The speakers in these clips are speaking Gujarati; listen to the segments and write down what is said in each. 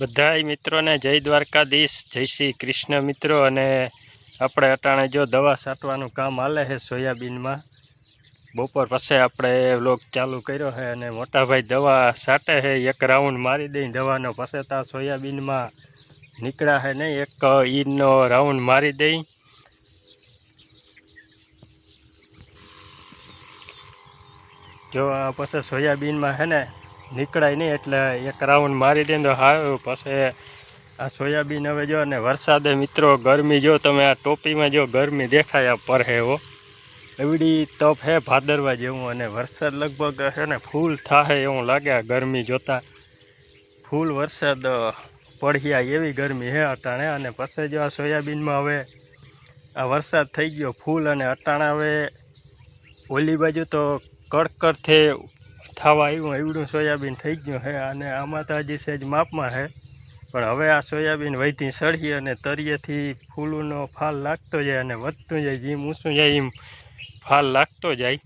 બધાય મિત્રોને જય દ્વારકાધીશ, જય શ્રી કૃષ્ણ મિત્રો. અને આપણે અટાણે જો દવા છાંટવાનું કામ હાલે છે સોયાબીનમાં, બપોર પછી આપણે વ્લોગ ચાલુ કર્યો છે અને મોટાભાઈ દવા છાંટે છે. એક રાઉન્ડ મારી દઈ દવાનો પછી તો આ સોયાબીનમાં નીકળ્યા છે નહીં, એક ઈનો રાઉન્ડ મારી દઈ. જો પછી સોયાબીનમાં છે ને નીકળાય નહીં એટલે એક રાઉન્ડ મારી દે તો હાવ પછી આ સોયાબીન હવે જો ને વરસાદે મિત્રો ગરમી જો તમે આ ટોપીમાં જો ગરમી દેખાય આ પર એવો એવડી તપ હે ભાદરવા જેવું અને વરસાદ લગભગ છે ને ફૂલ થાય એવું લાગે ગરમી જોતા. ફૂલ વરસાદ પડ્યા એવી ગરમી હે અટાણે અને પછી જો આ સોયાબીનમાં હવે આ વરસાદ થઈ ગયો ફૂલ અને અટાણા હવે ઓલી બાજુ તો કડકડથી થવા આવ્યું એવડું સોયાબીન થઈ ગયું છે અને આમાં તો હજી સહેજ માપમાં છે. પણ હવે આ સોયાબીન વહીથી સળી અને તરિયેથી ફૂલોનો ફાલ લાગતો જાય અને વધતું જાય, જેમ ઊંચું જાય એમ ફાલ લાગતો જાય.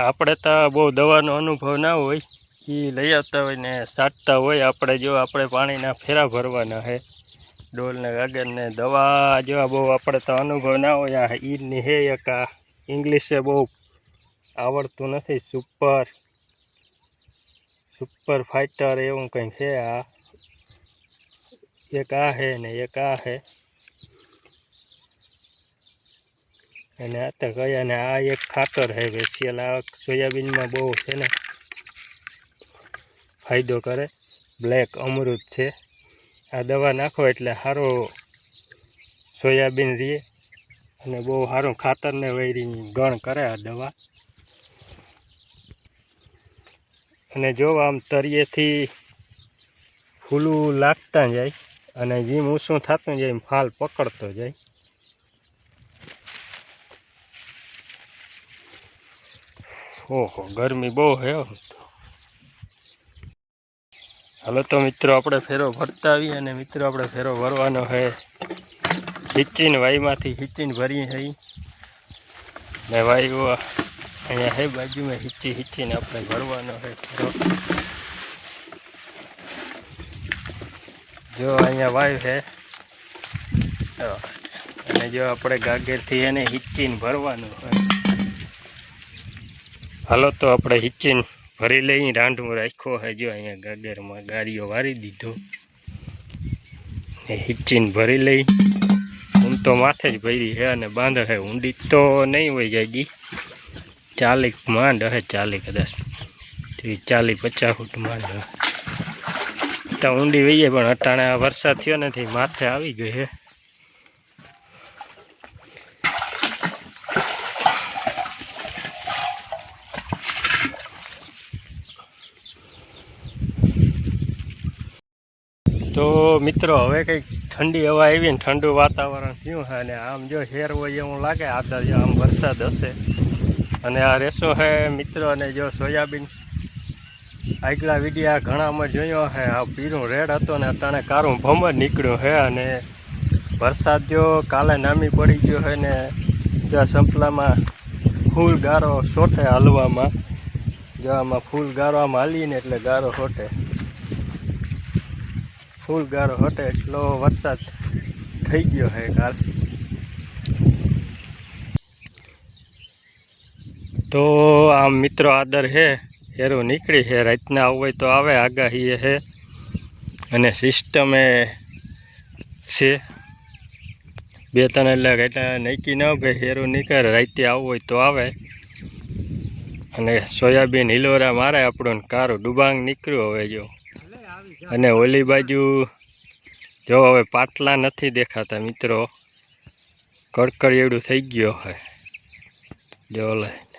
આપણે તો બહુ દવાનો અનુભવ ના હોય, એ લઈ આવતા હોય ને સાટતા હોય. આપણે જો આપણે પાણીના ફેરા ભરવાના છે, ડોલને ગાગરને દવા જેવા બહુ આપણે તો અનુભવ ના હોય, આ ઈરની હે એક ઇંગ્લિશે બહુ આવડતું નથી. સુપર સુપર ફાઇટર એવું કંઈ છે આ? એક આ છે ને એક આ છે અને આ તો કયા ને આ એક ખાતર છે વેસિયલ આ સોયાબીનમાં બહુ છે ને. ફાયદો કરે. બ્લેક અમૃત છે. આ દવા નાખો એટલે સારો સોયાબીન રહે અને બહુ સારું ખાતરને વૈરી ગણ કરે આ દવા. અને જો આમ તળિયેથી ફૂલું લાગતા જાય અને જેમ ઊંચું થતું જાય એમ ફાલ પકડતો જાય. ઓહો, ગરમી બહુ હે. હાલો તો મિત્રો, આપણે ફેરો ભરતા આવીએ અને મિત્રો, આપણે ફેરો ભરવાનો છે હિચીન વાઈમાંથી હિચીન ભરી હઈ ને વાયુ અહીંયા હે બાજુમાં હિચી હિચીને આપણે ભરવાનો હે જો અહીંયા વાયુ છે અને જો આપણે ગાગેરથી એને હિચીને ભરવાનું હોય હાલો તો આપણે હિચીને ભરી લઈ રાંઢું રાખ્યો હે. જો અહીંયા ગાગરમાં ગાડીઓ વારી દીધો. ને હિચીન ભરી લઈ. હું તો માથે જ ભરી છે અને બાંધર હે. ઊંડી તો નહીં હોય જાજી ચાલીક માંડ હે ચાલી કદાચ. ચાલી પચાસ ફૂટ માંડ હે. તો ઊંડી વહીએ પણ અટાણે આ વરસાદ થયો નથી, માથે આવી ગઈ હે. તો મિત્રો, હવે કંઈક ઠંડી હવા આવી ને ઠંડુ વાતાવરણ થયું અને આમ જો હેર હોય એવું લાગે આદર જો આમ વરસાદ હશે. અને આ રેસો હે મિત્રો અને જો સોયાબીન. આગલા વિડીયા ઘણામાં જોયો હે. આ પીરું રેડ હતો ને અટાણે કારું ભમર નીકળ્યું છે અને વરસાદ જો કાલે નામી પડી ગયો છે ને ત્યાં સંપલામાં ફૂલ ગારો સોટે હાલવામાં. જો આમાં ફૂલ ગારો આમ હાલીને એટલે ગારો હોટે. ફૂલ ગારો હટે એટલો વરસાદ થઈ ગયો હે કાલ. તો આમ મિત્રો આદર છે હેરું નીકળી છે રાતના આવું હોય તો આવે આગાહી હે. અને સિસ્ટમે છે. બે ત્રણ એટલે એટલે નક્કી ન ભાઈ, હેરું નીકળે, રાતે આવું હોય તો આવે. અને સોયાબીન હિલોરા મારે આપણું કારું ડુબાંગ નીકળ્યું હવે જો. અને ઓલી બાજુ જો હવે પાટલા નથી દેખાતા મિત્રો. કડકડ એવડું થઈ ગયો હોય જો લે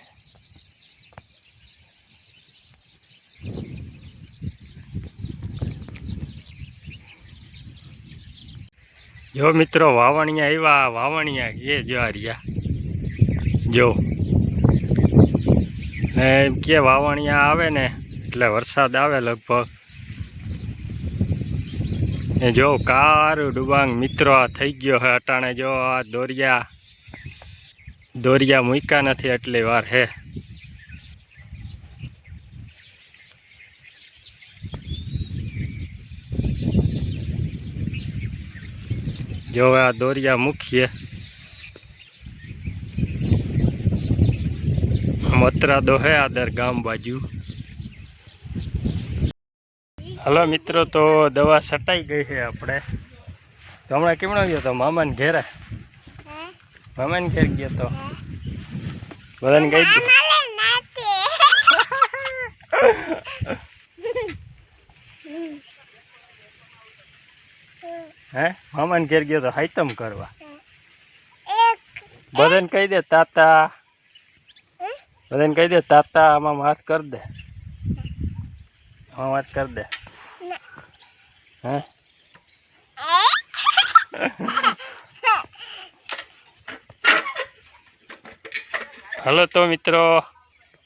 જો મિત્રો, વાવણિયા આવ્યા, વાવણિયા એ જો રહ્યા. જો. ને એમ કે વાવણિયા આવે ને, એટલે વરસાદ આવે લગભગ. ને જો, કારું ડુબાંગ મિત્રો, આ થઈ ગયો હે અટાણે. જો, આ દોરિયા દોરિયા મૂક્યા નથી એટલી વાર હે. જો હવે આ દોરિયા મૂકીએ. મતરાદો હે આદર ગામ બાજુ. હલો મિત્રો તો દવા સટાઈ ગઈ છે આપણે. તો હમણાં કેમણો ગયો તો? મામાને ઘેરે? મામાને ઘેર ગયો તો? બધાને કહી દે હે? મામાને ઘેર ગયો તો હાઈતમ કરવા. બધાને કહી દે તાતા. બધાને કહી દે તાતા આમાં વાત કર દે. આમાં વાત કર દે. હે? હલો તો મિત્રો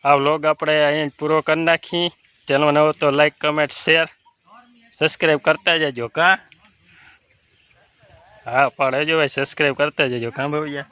આ વ્લોગ આપણે અહીં પૂરો કરી નાખી. ચેનલ નવો તો લાઈક કમેન્ટ શેર સબસ્ક્રાઈબ કરતા જજો કા? હા પણ જો ભાઈ સબસ્ક્રાઈબ કરતા જજો. કાં ભાઈ